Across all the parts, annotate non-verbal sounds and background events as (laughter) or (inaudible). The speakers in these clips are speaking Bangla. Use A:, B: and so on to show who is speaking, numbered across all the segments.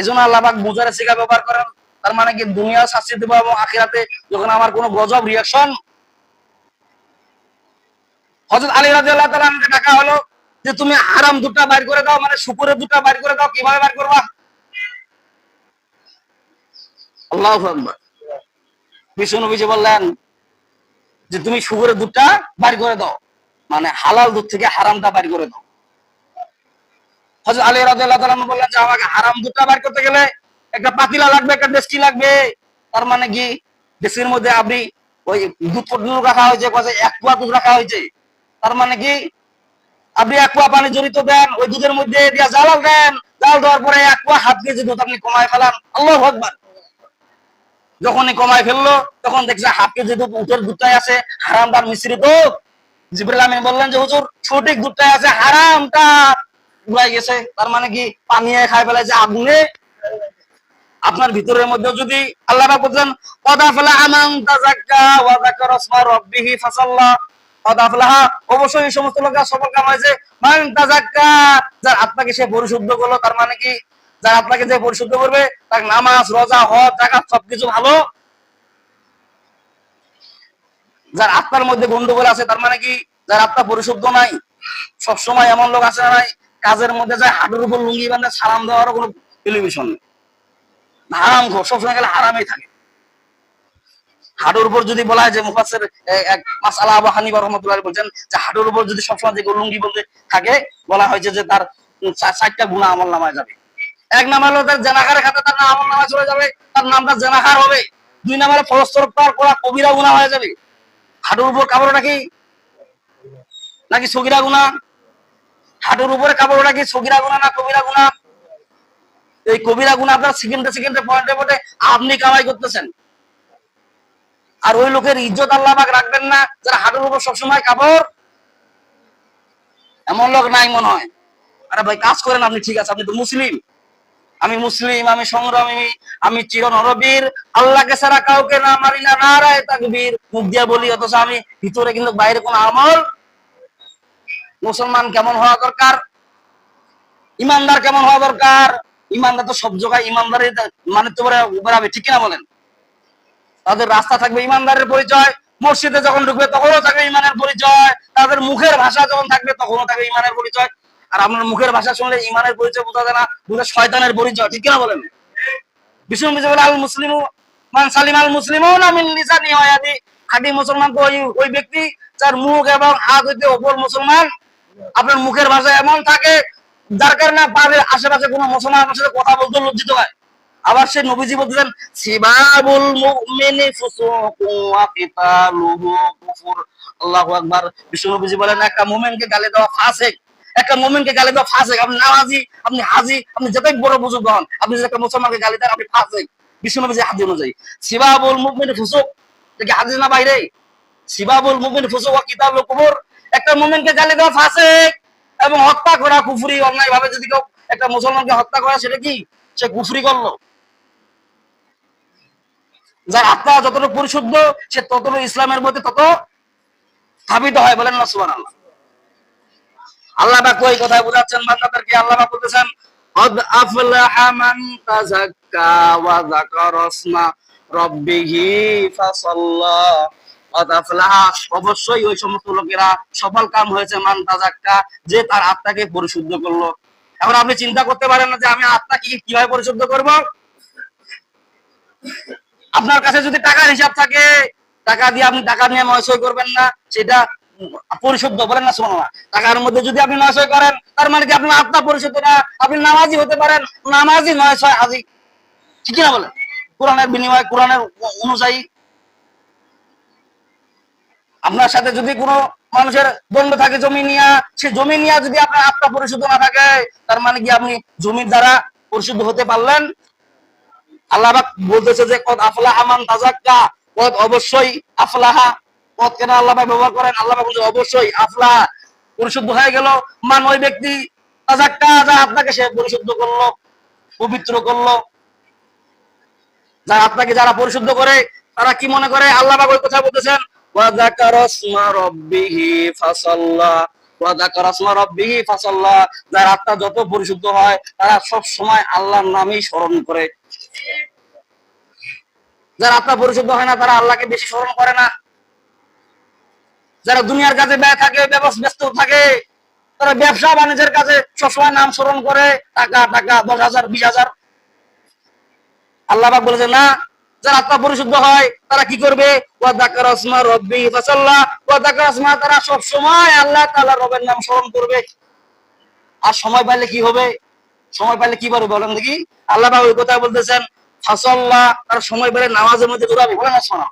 A: এই জন্য আল্লাহবাক বুঝারে শিখা ব্যবহার করেন। তার মানে কি দুনিয়া শাস্তি দেবো এবং আখিরাতে যখন আমার কোনো গজব রিয়াকশন হজরত আলী রাজি আল্লাহ তালা ডাকা হলো যে তুমি হারাম দুটা বাইর করে দাও মানে শুকুরের দুটা বাইর করে দাও, কীভাবে বাইর করবা? আল্লাহ বিষ্ণু নবীজি বললেন যে তুমি শুকুরের দুধটা বাইর করে দাও মানে হালাল দুধ থেকে হারামটা বাইর করে দাও। হজরত আলী রাদিয়াল্লাহু তাআলা বললেন যে আমাকে হারাম দুধটা বাইর করতে গেলে একটা পাতিলা লাগবে, একটা লাগবে। তার মানে কি? মধ্যে আপনি ওই দুধ রাখা হয়েছে এক কুয়া দুধ রাখা হয়েছে। তার মানে কি? আপনি এক কুয়া পানি জড়িত দেন, ওই দুধের মধ্যে দিয়া জাল দেন দেওয়ার পরে এক কুয়া হাত কেজি দুধ আপনি কমায় ফেলান, আল্লাহ আকবার। যখনই কমায় ফেলল, তখন দেখছে হাফ কেজি দুধ উঠের দুধটাই আছে হারামটার মিশ্রিত জিবরুল আমিন বললেন যে, হুজুর, সঠিক দুধটাই আছে হারামটা। উড়াই গেছে। তার মানে কি? পানিয়ে খাই ফেলাইছে আগুনে। আপনার ভিতরের মধ্যে যদি আল্লাহ বলছেন, কদা ফেলা মান যে সবকিছু ভালো। যার আত্মার মধ্যে গন্ডগোল আছে, তার মানে কি? যার আত্মা পরিশুদ্ধ নাই, সবসময় এমন লোক আছে নাই। কাজের মধ্যে যায়, হাঁটুর উপর লুঙ্গি বান্ধে সালাম দেওয়ারও কোনো টেলিভিশন নেই। হারাম খো, সবসময় গেলে হারামেই থাকে। হাঁটুর উপর যদি বলা হয় যে মুফাসের এক মাসালা আবু হানিফা রহমতুল্লাহ বলছেন যে হাঁটুর উপর যদি সবসময় যে লুঙ্গি বলতে থাকে, বলা হয়েছে যে তার চারটা গুণা আমল নামায় যাবে। এক নাম হলো তার জেনাকার খাতে তার নাম আমল নামায় চলে যাবে, তার নামটা জেনাকার হবে। দুই নাম্বারে ফলস্তরফ তার করা কবিরা গুণা হয়ে যাবে। হাঁটুর উপর কাপড় নাকি নাকি সগিরা গুণা হাঁটুর উপরে কাপড় নাকি সগিরা গুণা না কবিরা গুণা? এই কবিরা গুণা আপনার সেকেন্ডে সেকেন্ডে পয়েন্টে পয়েন্টে আপনি কামাই করতেছেন। আর ওই লোকের ইজ্জত আল্লাহ পাক রাখবেন না, যারা হাঁটুর উপর সবসময় কাপড়, এমন লোক নাই মনে হয়। আরে ভাই, কাজ করেন আপনি, ঠিক আছে, আপনি তো মুসলিম। আমি মুসলিম, আমি সংগ্রামী, আমি চির নরবীর আল্লাহকে ছাড়া কাউকে না মারি না নারায় তাকবীর। মুখ দিয়ে বলি, অথচ আমি ভিতরে কিন্তু বাইরে কোনো আমল মুসলমান কেমন হওয়া দরকার? ইমানদার কেমন হওয়া দরকার? ইমানদার তো সব জায়গায় ইমানদারের মানে তো বেড়াবে ঠিক কিনা বলেন? তাদের রাস্তা থাকবে ইমানদারের পরিচয়, মসজিদে যখন ঢুকবে তখনও থাকবে ইমানের পরিচয়, তাদের মুখের ভাষা যখন থাকবে তখনও থাকবে ইমানের পরিচয়। আর আপনার মুখের ভাষা শুনলে ইমানের পরিচয় বোঝা যায় না বোঝা শয়তানের পরিচয়, ঠিক কিনা বলেন? বিষ্ণু বিজয় আল মুসলিম মান সালিম আল মুসলিম না লিসানি ওয়াদি খাঁটি মুসলমান ওই ওই ব্যক্তি যার মুখ এবং হাত হইতে ওপর মুসলমান। আপনার মুখের ভাষা এমন থাকে, যার কারণে আপনার আশেপাশে কোনো মুসলমান আপনার সাথে কথা বলতে লজ্জিত হয়। আবার সে নবীজি বলতেছেন, সিবাবুল মুমিনি ফুসুকু ওয়া কিতালুহু কুফুর। আল্লাহু আকবার। বিশ্ব নবীজি বলেন, একটা মুমিনকে গালি দেওয়া ফাসিক। একটা মুমিনকে গালি দেওয়া আপনি নামাজি, আপনি হাজি, আপনি যতই বড় বুজুর্গ হন, আপনি যদি একটা মুসলমানকে গালি দেন, আপনি ফাসিক। বিশ্ব নবীজি হাদিস অনুযায়ী, সিবাবুল মুমিনি ফুসুক। এটা কি হাদিস না বাইরে সিবাবুল মুমিনি ফুসুক ওয়া কিতালুহু কুফুর। একটা মুমিনকে গালি দেওয়া ফাসিক এবং হত্যা করা কুফরি অন্যায় ভাবে যদি কেউ একটা মুসলমানকে হত্যা করা সেটা কি সে কুফরি করলো যার আত্মা যতটুকু পরিশুদ্ধ সে ততটুকু ইসলামের মধ্যে তত স্থাপিত হয় বলেন না সুবান আল্লাহ আল্লাহ বা কই কথায় বোঝাচ্ছেন বান্দাদেরকে আল্লাহ বা বলতেছেন قد أفلح من تزكى وذكر اسم ربه فصلى قد أفلح অবশ্যই ওই সমস্ত লোকেরা সফল কাম হয়েছে মান তাজাক্কা যে তার আত্মাকে পরিশুদ্ধ করল। এখন আপনি চিন্তা করতে পারেন না যে আমি আত্মাকে কীভাবে পরিশুদ্ধ করব? আপনার কাছে যদি টাকার হিসাব থাকে, টাকা দিয়ে আপনি টাকা নিয়ে নয়সই করবেন না, সেটা পরিশুদ্ধ বলেন না শোনো টাকার মধ্যে যদি আপনি নয়সই করেন, তার মানে কি আপনার আত্মা পরিশুদ্ধ না? আপনি নামাজি হতে পারেন, নামাজি নয় ছয় হাজি। ঠিক না বলেন? কোরআনের বিনিময়, কোরআনের অনুযায়ী আপনার সাথে যদি কোনো মানুষের দ্বন্দ্ব থাকে জমি নিয়ে, সে জমি নিয়ে যদি আপনার আত্মা পরিশুদ্ধ না থাকে, তার মানে কি আপনি জমির দ্বারা পরিশুদ্ধ হতে পারলেন? আল্লাহ বলতেছে যে, কদ আফলাহ আমান তাজাক্কা কদ অবশ্যই আফলাহা। কদ কেন আল্লাহ ব্যবহার করেন? আল্লাহ বলছে, অবশ্যই আফলাহ, পরিশুদ্ধ হয়ে গেল। মান ওই ব্যক্তি তাজাক্কা যা আপনাকে সে পরিশুদ্ধ করল, পবিত্র করল। যারা আপনাকে যারা পরিশুদ্ধ করে, তারা কি মনে করে? আল্লাহ ওই কথা বলতেছেন যার আত্মা যত পরিশুদ্ধ হয়, তারা সব সময় আল্লাহর স্মরণ করে। আত্মা পরিশুদ্ধ হয় না, তারা আল্লাহকে বেশি স্মরণ করে না। যারা দুনিয়ার কাজে ব্যয় থাকে ব্যস্ত থাকে, তারা ব্যবসা বাণিজ্যের কাজে সবসময় নাম স্মরণ করে। টাকা টাকা, দশ হাজার, বিশ হাজার। আল্লাহ বলেছে, না যারা আত্মা পরিশুদ্ধ হয়, তারা কি করবে? তারা সব সময় আল্লাহ তাআলা রবের নাম স্মরণ করবে। আর সময় পাইলে কি হবে? সময় পাইলে কি করবে বলেন দেখি? আল্লাহ পাক ওই কথা বলতেছেন, ফাসাল্লা তার সময় পেলে নামাজের মধ্যে দৌড়াবে বলেন না শোনা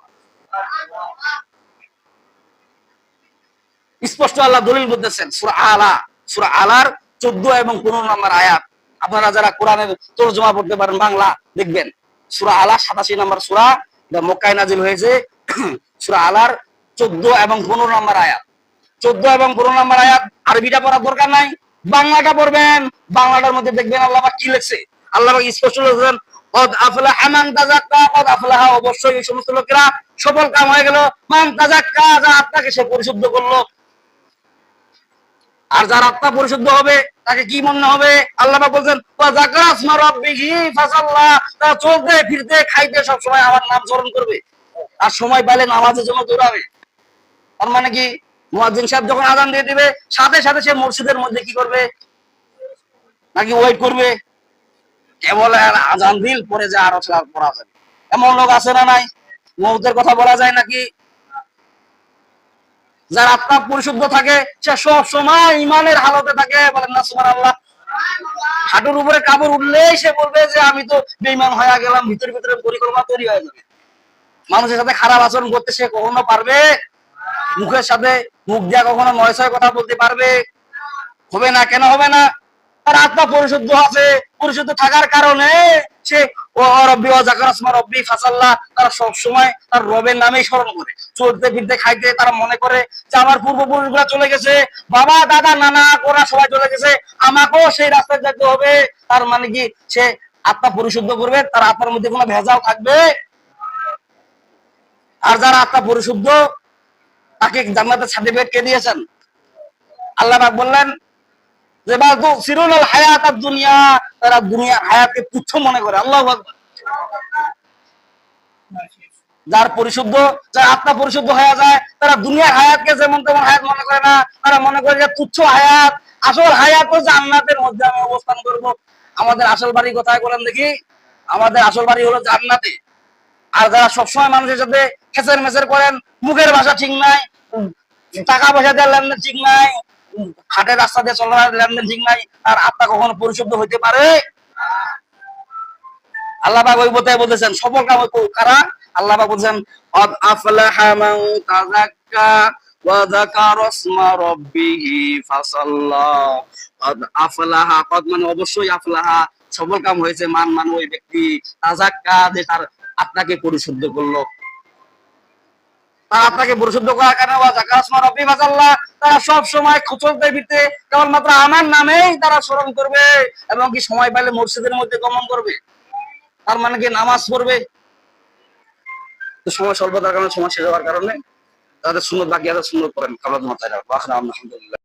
A: স্পষ্ট আল্লাহ দলিল বলতেছেন, সূরা আলা। সূরা আলার 14 এবং 15 নম্বর আয়াত। আপনারা যারা কোরআনের তরজমা পড়তে পারেন, বাংলা দেখবেন। সূরা আলা 87 নম্বর সূরা এটা মক্কায় নাজিল হয়েছে। সূরা আলার 14 (clears throat) এবং 15 নম্বর আয়াত। 14 এবং 15 নম্বর আয়াত, আরবিটা পড়ার দরকার নাই, বাংলাটা পড়বেন, বাংলাটার মধ্যে দেখবেন আল্লাহ কি লিখছে। আল্লাহ স্পষ্ট লিখেছেন যা আর যার আত্মা পরিশুদ্ধ হবে তাকে কি মনে হবে? আল্লাহ বলছেন চলতে, ফিরতে, খাইতে সব সময় আমার নাম স্মরণ করবে। আর সময় পেলে নামাজের জন্য দৌড়াবে। তার মানে কি? মুয়াজ্জিন সাহেব যখন আজান দিয়ে দিবে, সাথে সাথে সে মসজিদের মধ্যে কি করবে? নাকি ওয়েট করবে? কেবল আর আজান দিল, পরে যে আরও পড়া যাবে এমন লোক আছে না নাই? মৌতের কথা বলা যায় নাকি? যার আত্মা পরিশুদ্ধ থাকে, সে সব সময় ইমানের হালতে থাকে। বলেন না সুমান আল্লাহ হাঁটুর উপরে কাপড় উঠলেই সে বলবে যে, আমি তো বেইমান হয়ে গেলাম, ভিতরে ভিতরে পরিকল্পনা তৈরি হয়ে যাবে। মানুষের সাথে খারাপ আচরণ করতে সে কখনো পারবে? মুখের সাথে মুখ দিয়া কখনো নয় ছয় কথা বলতে পারবে? হবে না, কেন হবে না? তার আত্মা পরিশুদ্ধ আছে, পরিশুদ্ধ থাকার কারণে সে ও রব্বি ও জাকারাসমা রব্বি ফাসাল্লাহ তারা সব সময় তার রবের নামেই স্মরণ করে। চলতে, ফিরতে, খাইতে তারা মনে করে যে আমার পূর্বপুরুষরা চলে গেছে। বাবা, দাদা, নানা ওরা সবাই চলে গেছে। আমাকেও সেই রাস্তায় যেতে হবে। তার মানে কি? সে আত্মা পরিশুদ্ধ করবে, তার আত্মার মধ্যে কোনো ভেজাল থাকবে। আর যারা আত্মা পরিশুদ্ধ, তাকে জান্নাতের সার্টিফিকেট কে দিয়েছেন। আল্লাহ বললেন যে বা সিরুল হায়াত আর দুনিয়া, তারা দুনিয়ার হায়াতকে তুচ্ছ মনে করে। আল্লাহ যার পরিশুদ্ধ, যার আত্মা পরিশুদ্ধ হয়ে যায়, তারা দুনিয়ার হায়াতকে যেমন তেমন হায়াত মনে করে না, তারা মনে করে যে তুচ্ছ হায়াত। আসল হায়াত জান্নাতের মধ্যে আমি অবস্থান করব। আমাদের আসল বাড়ি কোথায় বলেন দেখি? আমাদের আসল বাড়ি হলো জান্নাতে। আর যারা সবসময় মানুষের সাথে খেসের মেসের করেন, মুখের ভাষা ঠিক নাই, টাকা পয়সা দেওয়ার লেনদেন ঠিক নাই হাটের রাস্তা দিয়ে চলার লেনদেন ঠিক নাই, আর আত্মা কখনো পরিশুদ্ধ হইতে পারে? আল্লাহ ওই বোধহয় বলতেছেন, সফল কাম কারা? বলছেন মান অবশ্যই আফলাহা, সফল কাম হয়েছে মান মান ওই ব্যক্তি তাযাক্কা যে তার আত্মাকে পরিশুদ্ধ করল। তারা আপনাকে পরিশুদ্ধ করার কারণে রবি ফাসাল্লা তারা সব সময় খুচলতে ফিরতে কেবলমাত্র আমার নামেই তারা স্মরণ করবে এবং কি সময় পাইলে মসজিদের মধ্যে গমন করবে। তার মানে কি নামাজ পড়বে? সময় স্বল্পতার কারণে, সময় শেষ হওয়ার কারণে তাদের সুন্দর বাকি আছে সুন্দর করেন কালাদ মাথায় রাখব আলহামদুলিল্লাহ।